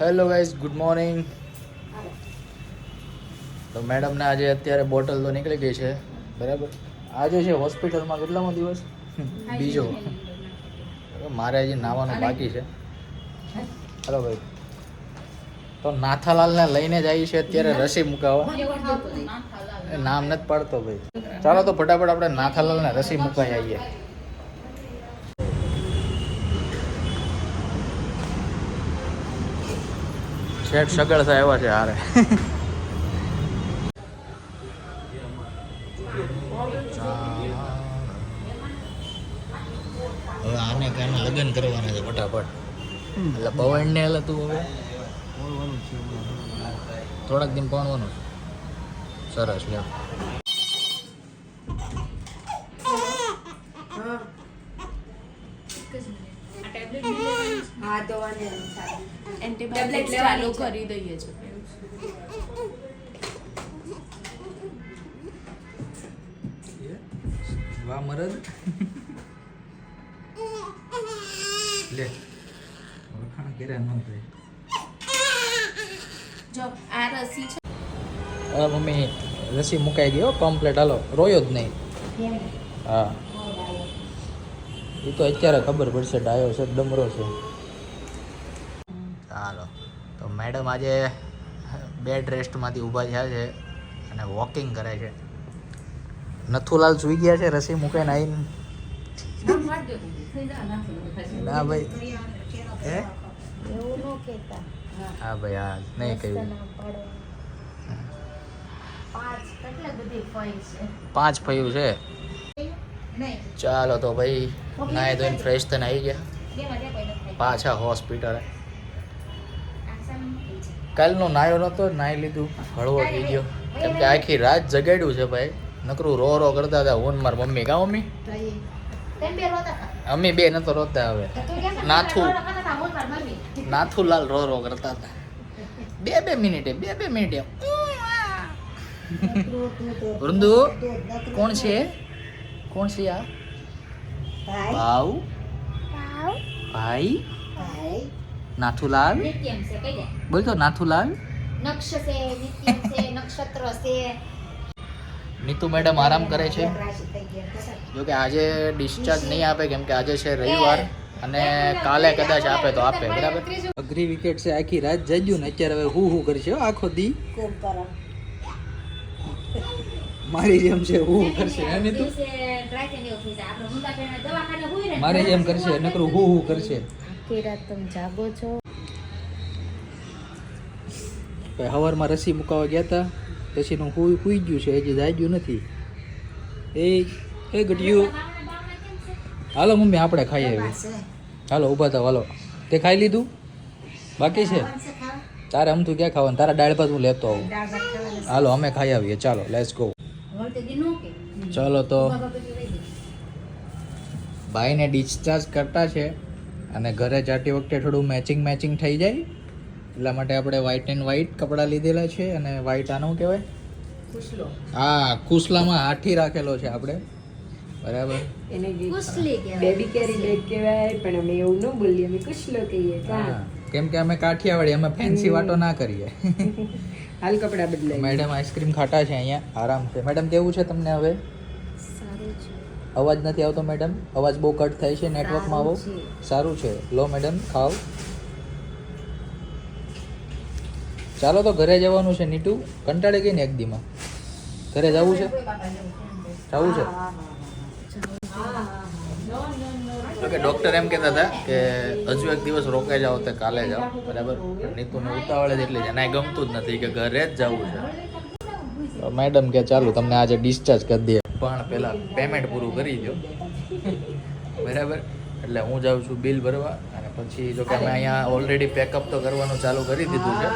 Hello guys good morning તો મેડમને આજે અત્યારે બોટલ તો નીકળી ગઈ છે. બરાબર? આજે છે હોસ્પિટલમાં કેટલામો દિવસ? બીજો. મારે હજી નાવાનું બાકી છે. હલો ભાઈ. તો નાથાલાલને લઈને જ આવી છે અત્યારે રસી મુકાવવા એ નામ નથી પાડતો ભાઈ. ચાલો તો ફટાફટ આપણે નાથાલાલને રસી મુકાઈ આવીએ. શેઠ સગળ થાય એવા છે હારે. હવે આને કાને લગ્ન કરવાના છે ફટાફટ. એટલે પવન ને એટલે તું હવે. થોડાક દિન પહોંચવાનું છે. સરસ લે હા. તો વાંધો નહીં, સારું. એન્ટીબાયોટિક ચાલુ કરી દઈએ છીએ. વાહ મરદ. લે. ઓળખાણ કર્યા ન ભાઈ જો આ રસી છે. હા મમ્મી રસી મુકાઈ ગયો કમ્પ્લીટ હાલો રોયો જ નહીં. હા. એ તો અત્યારે ખબર પડશે ડાયો છે ડમરો છે. મેડમ આજે બેડ રેસ્ટમાંથી ઊભા થયા છે અને વોકિંગ કરે છે નથુલાલ સૂઈ ગયા છે, રસી મુકાઈને આવીને ના ભાઈ હે. હા ભાઈ, હા નહીં કહ્યું પાંચ ફયું છે ચાલો તો ભાઈ નાય ધોઈને ફ્રેશ થઈને આવી ગયા. પાછા હોસ્પિટલે. કાલનો નાયો નતો નાઈ લીધું હળવો થઈ ગયો. કેમ કે આખી રાત જગાડ્યું છે ભાઈ. નકરું રો રો કરતા હતા હું માર મમ્મી. કા મમ્મી? અમે બે નતો રોતા હવે. નાથું. નાથું. નાથુલાલ રો રો કરતા હતા. બે બે મિનિટે બે બે મિનિટે. વૃંદુ કોણ છે? કોણ છે આ? ભાવ ભાઈ. નાથુલાલ? બોલ તો નાથુલાલ? નક્ષ છે છે નક્ષત્ર છે. નીતુ મેડમ આરામ કરે છે. તો. જો કે આજે ડિસ્ચાર્જ નહીં આપે કેમ કે આજે છે રવિવાર અને કાલે કદાચ આપે તો આપે બરાબર? અઘરી વિકેટ છે આખી રાત જજ્યું ને અત્યારે હવે હું હું કરશે આખો દી? મારી જેમ છે હું હું કરશે હે નીતુ? દિવસે dry thઈને એવું થઈ જાય. આપણે ઊંધા પેરને દવાખાને હુઈ રહે ને મારી જેમ કરશે નકરું હું હું કરશે. આખી રાત તમે જાગો છો? હવારમાં રસી મુકાવા ગયા હતા રસીનું હુઈ હુઈ ગયું છે હજી જાગ્યું નથી. એ એ ગટ્યું હાલો મમ્મી આપણે ખાઈ હવે હાલો ઊભા થાવ હાલો. તે ખાઈ લીધું? બાકી છે? તારે આમ તું ક્યાં ખાવાનું? તારા દાળ ભાત હું લેતો આવું. હાલો અમે ખાઈ આવીએ. ચાલો લેટ્સ ગો? ચાલો તો. ભાઈને ડિસ્ચાર્જ કરતા છે. અને ઘરે જાતી વખતે થોડું મેચિંગ મેચિંગ થઈ જાય. એટલા માટે આપણે વ્હાઈટ એન્ડ વ્હાઈટ કપડાં લીધેલા છે અને વ્હાઈટ આનું કહેવાય? હા કુસલામાં હાથી રાખેલો છે આપણે. બરાબર. એને બેબી કેરી બેગ કહેવાય પણ અમે એવું ન બોલીએ અમે કુશલો કહીએ હા કેમ કે અમે કાઠિયાવાડી અમે ફેન્સી વાતો ના કરીએ. હાલ કપડા બદલાય. મેડમ આઈસ્ક્રીમ ખાટા છે અહીંયા આરામ છે. મેડમ કેવું છે તમને હવે. અવાજ નથી આવતો મેડમ અવાજ બહુ કટ થાય છે નેટવર્કમાં આવો. સારું છે. લો મેડમ ખાઓ. ચાલો તો ઘરે જવાનું છે નીટુ. કંટાળી ગઈ ને એક દીમાં ઘરે જવું છે? જવું છે? ઓકે ડૉક્ટર એમ કહેતા હતા કે હજુ એક દિવસ રોકાઈ જાઓ તો કાલે જાઓ. બરાબર? નીતુને ઉતાવળે જ એટલી છે એને ગમતું જ નથી કે ઘરે જ જવું છે. મેડમ કે ચાલુ તમને આજે ડિસ્ચાર્જ કરી દે પણ પહેલાં પેમેન્ટ પૂરું કરી દો બરાબર? એટલે હું જાઉં છું બિલ ભરવા અને પછી જો કે અમે અહીંયા ઓલરેડી પેકઅપ તો કરવાનું ચાલુ કરી દીધું છે.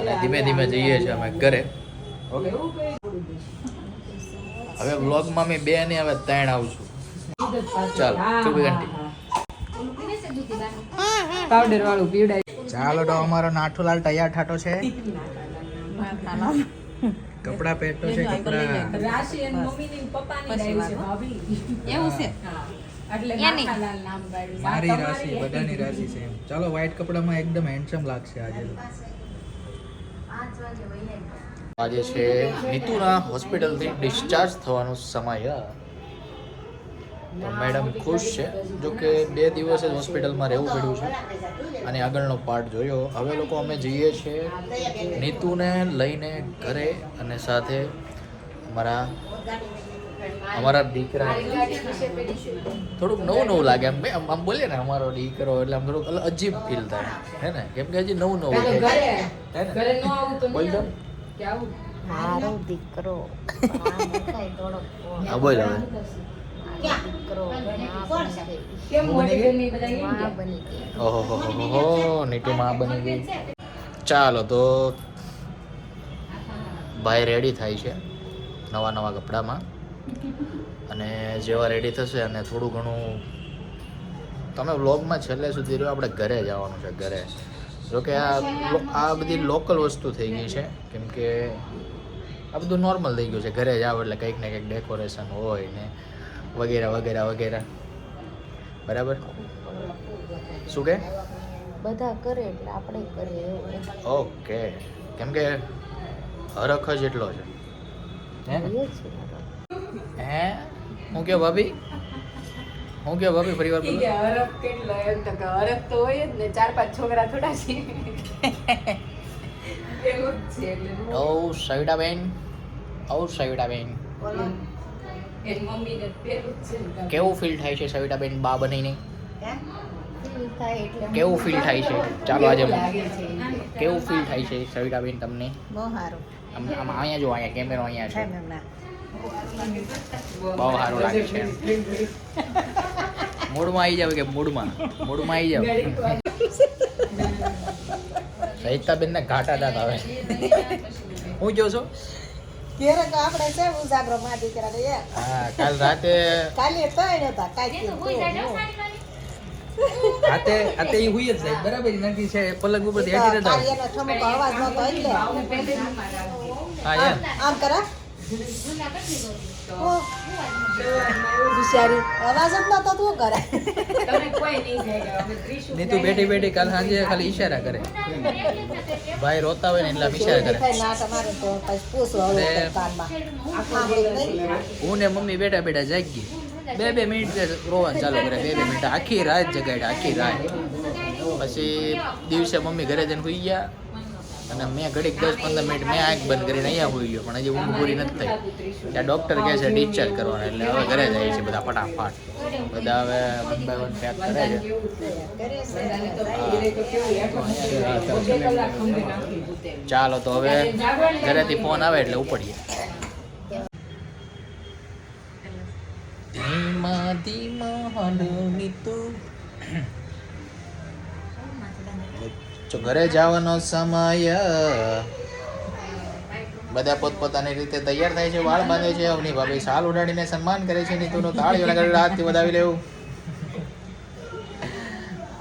અને ધીમે ધીમે જઈએ છીએ અમે ઘરે. ઓકે? હવે વ્લોગમાં મેં બે નહીં હવે ત્રણ આવું છું. ચાલો ચોવીસ ઘંટી પાવડર વાળું પીવડાય. ચાલો તો અમારો નાઠુલાલ તૈયાર ઠાટો છે. કપડા પહેરતો છે કપડા રાશિ એન મમ્મી ની પપ્પા ની ડાયું છે ભાભી. એવું છે? એટલે એની. નામ પાડ્યું. મારી રાશિ બધાની રાશિ છે એમ. ચાલો વ્હાઈટ કપડામાં એકદમ હેન્ડસમ લાગશે આજે આજે છે નીતુના હોસ્પિટલથી ડિસ્ચાર્જ થવાનો સમય. મેડમ ખુશ છે. જો કે બે દિવસ જ હોસ્પિટલમાં રહેવું પડ્યું છે. અને આગળનો પાર્ટ જોયો. હવે લોકો અમે જઈએ છીએ નીતુને લઈને ઘરે અને સાથે અમારા અમારા દીકરા. થોડુંક નવું નવું લાગે. એમ આમ આમ બોલીએ ને અમારો દીકરો એટલે આમ થોડુંક અજીબ ફીલ થાય. હે ને? કેમ કે હજી નવું નવું હે ને? બોલ દીકરો. હા બોલ હવે. ચાલો તો ભાઈ રેડી થાય છે નવા નવા કપડામાં. અને જેવા રેડી થશે અને થોડું ઘણું તમે વ્લોગમાં છેલ્લે સુધી રહ્યો આપણે ઘરે જવાનું છે ઘરે. જોકે આ આ બધી લોકલ વસ્તુ થઈ ગઈ છે કેમ કે આ બધું નોર્મલ થઈ ગયું છે. ઘરે જાવ એટલે કંઈક ને કંઈક ડેકોરેશન હોય ને વગેરે વગેરે વગેરે. બરાબર? શું કે? બધા કરે એટલે આપણે કરીએ એવું ઓકે. કેમ કે હરખ જ એટલો છે. હે? હે? હું કે ભાભી? હું કે ભાભી ફરી વાર હરખ કેટલો એમ તો કે હરખ તો હોય જ ને ચાર પાંચ છોકરા થોડા છે. એવું જ છે એટલે. ઓ સવિતાબેન. ઓ સવિતાબેન. એની કેવું ફીલ થાય છે સવિતાબેન બા બનીને? કેવું ફીલ થાય છે? ચાલો આજે કેવું ફીલ થાય છે સવિતાબેન તમને? બહુ સારું. આમ અહીંયા જો અહીંયા કેમેરો અહીંયા છે. બહુ સારું લાગે છે. મૂડમાં આવી જાવ કે મૂડમાં? મૂડમાં આવી જાવ ઘડીક વાર. ને ઘાટા દાંત આવે. હું જો ઘેરે તો આપણે છે ઉજાગરો માં દીકરા ને યાર હા કાલ રાતે કાલે તોય નતા કાઈ એ હુઈ જ જાય બરાબર નથી છે પલંગ ઉપર કાલે એનો ઠમકો અવાજ નતો એટલે. હું આમ કરા? નતો બેઠી બેઠી કાલ સાંજે ખાલી ઈશારા કરે. ભાઈ રોતા હોય ને એટલે ઈશારા કરે. દેખાય ના તમારે તો પછી પૂછો હવે ને- કાનમાં. હું ને મમ્મી બેઠા બેઠા જાગી બે બે મિનિટ રોવા ચાલુ કરે બે બે મિનિટ. આખી રાત જગાડ્યા આખી રાત. પછી દિવસે મમ્મી ઘરે જઈને સુઈ ગયા. અને મેં ઘડીક દસ પંદર મિનિટ મેં આંખ બંધ કરીને અહીંયા હોઈ ગયો, પણ હજી ઊંઘ પૂરી નથી થઈ. ત્યાં ડૉક્ટર કહે છે ડિસ્ચાર્જ કરવાના, એટલે હવે ઘરે જાય છે બધા ફટાફટ. બધા હવે વન બાય વન પેક કરે છે. ચાલો તો હવે ઘરેથી ફોન આવે એટલે ઉપડીએ. ધીમા ધીમા હલો તું તો ઘરે જવાનો સમય. બધા પોતપોતાની રીતે તૈયાર થાય છે, વાળ બાંધે છે. અવની ભાભી શાલ ઉડાડીને સન્માન કરે છે, નીતુનો લગાડી હાથથી વધાવી લેવું.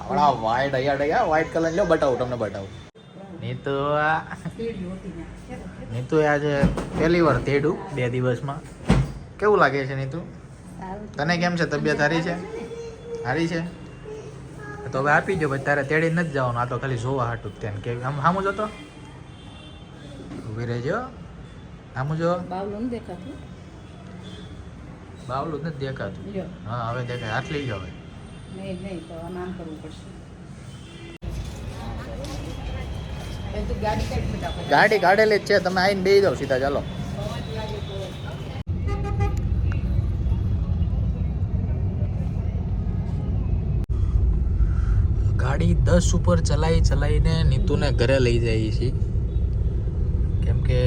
હમણાં વ્હાઈટ અહીંયા અહીંયા વ્હાઈટ કલર લો, બતાવું, તમને બતાવું. નીતુ આ નીતુ આજે પહેલી વાર તેડું બે દિવસમાં. કેવું લાગે છે, નીતુ? તને કેમ છે, તબિયત સારી છે? સારી છે? તો હવે આપી દો પછી તારે તેડી નથી જવાનું. આ તો ખાલી જોવા હાટું તેને કે આમ સામો જો તો. ઊભી રહેજો. સામું જો. બાવલું દેખાતું. બાવલું જ નથી દેખાતું. હા હવે દેખાય. હાથ લઈ જાવ હવે. નહીં નહીં તો આમ કરવું પડશે. ગાડી કાઢેલી જ છે. તમે આવીને બે જાઓ સીધા ચાલો ગાડી દસ ઉપર ચલાવી ચલાવીને નીતુને ઘરે લઈ જઈએ છીએ. કેમ કે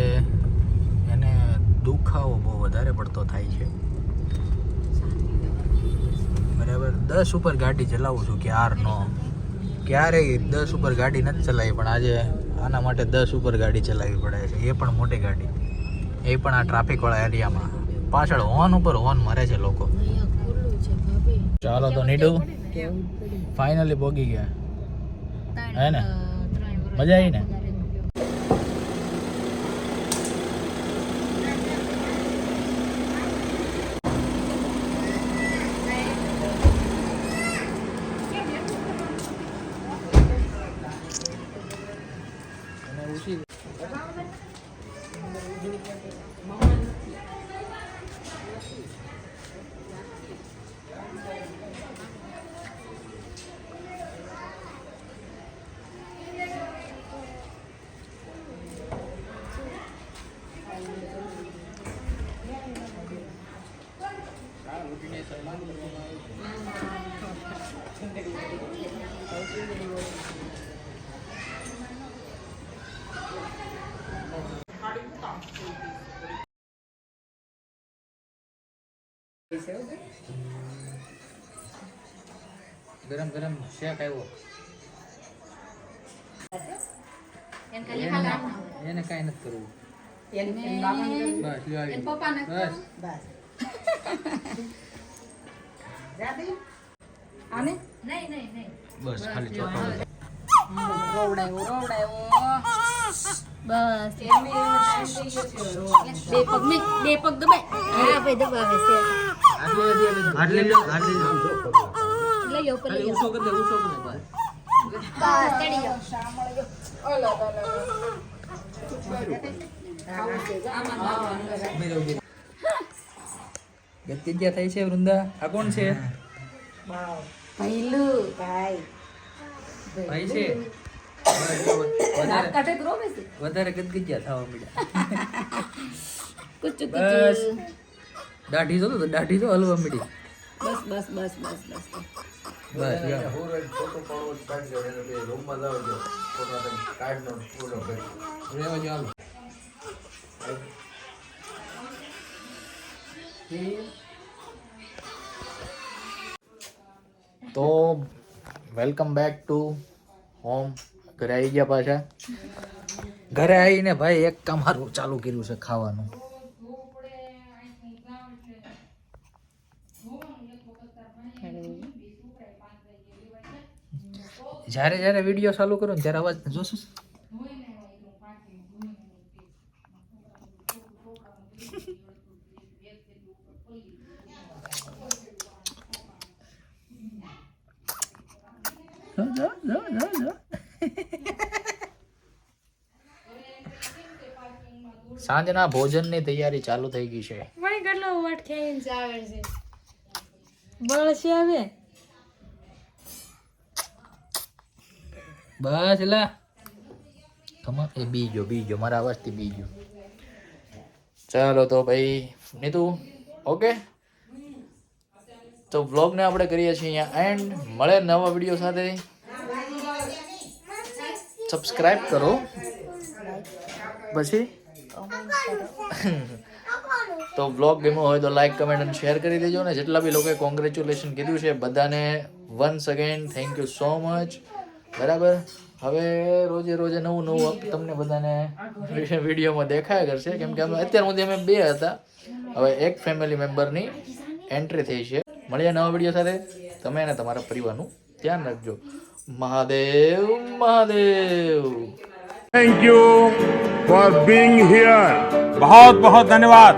એને દુખાવો બહુ વધારે પડતો થાય છે. બરાબર? દસ ઉપર ગાડી ચલાવું છું ક્યારનો? ક્યારેય દસ ઉપર ગાડી નથી ચલાવી પણ આજે આના માટે દસ ઉપર ગાડી ચલાવવી પડે છે. એ પણ મોટી ગાડી. એ પણ આ ટ્રાફિકવાળા એરિયામાં. પાછળ હોર્ન ઉપર હોર્ન મારે છે લોકો. ચાલો તો નીડુ. ફાઇનલી ભોગી ગયા. હે ને? મજા આવી ને ખુશી ગરમ ગરમ શેક આવ્યો એને કાંઈ નથી કરવું. બસ બસ. બસ. આને? નહીં નહીં નહીં. બસ ખાલી બસ. છે. બે પગ બે પગ દબાય. હા ભાઈ દબાવે છે. હાથ લઈ લો હાથ લઈ લો લઈ ઉપર લઈ ખાલી લો દે ઊંચો કરી દે બસ બસ ચડી જાઓ ઓલો, ઓલો, ઓલો. ગતિજ્યા થાય છે વૃંદા આ કોણ છે ભઈલું. ભાઈ ભાઈ છે વધારે ગદગજ્યા થવા મળ્યા કુચુ બસ કુચુ દાઢી જો તો દાઢી જો હલવા મળી બસ બસ બસ બસ બસ. બસ તો વેલકમ બેક ટુ હોમ. ઘરે આવી ગયા પાછા. ઘરે આવીને ભાઈ એક કામ ચાલુ કર્યું છે ખાવાનું. જ્યારે જ્યારે વીડિયો ચાલુ કરું ત્યારે અવાજ જોશું. સાંજના ભોજનની તૈયારી ચાલુ થઈ ગઈ છે. મને કેટલો વટ ખાઈને આવે છે? બળશે આવે બસ એટલે. તમા એ બીજો બીજો, મારા અવાજથી બીજો. ચાલો તો ભાઈ, નીતુ, ઓકે? તો વ્લોગને આપણે કરીએ છીએ અહીંયા એન્ડ મળે નવા વીડિયો સાથે. સબસ્ક્રાઈબ કરો. પછી? તો વ્લોગ ગમ્યો હોય તો લાઈક કમેન્ટ અને શેર કરી દેજો ને. જેટલા બી લોકોએ કોંગ્રેચ્યુલેશન કીધું છે બધાને once again thank you so much બરાબર? હવે રોજે રોજે નવું નવું તમને બધાને વિડીયોમાં દેખાયા કરશે. કેમ કે અમે અત્યાર સુધી અમે બે હતા. હવે એક ફેમિલી મેમ્બરની એન્ટ્રી થઈ છે. મળીએ નવા વીડિયો સાથે. તમે અને તમારા પરિવારનું ધ્યાન રાખજો. Mahadev Mahadev. Thank you for being here બહુ બહુ ધન્યવાદ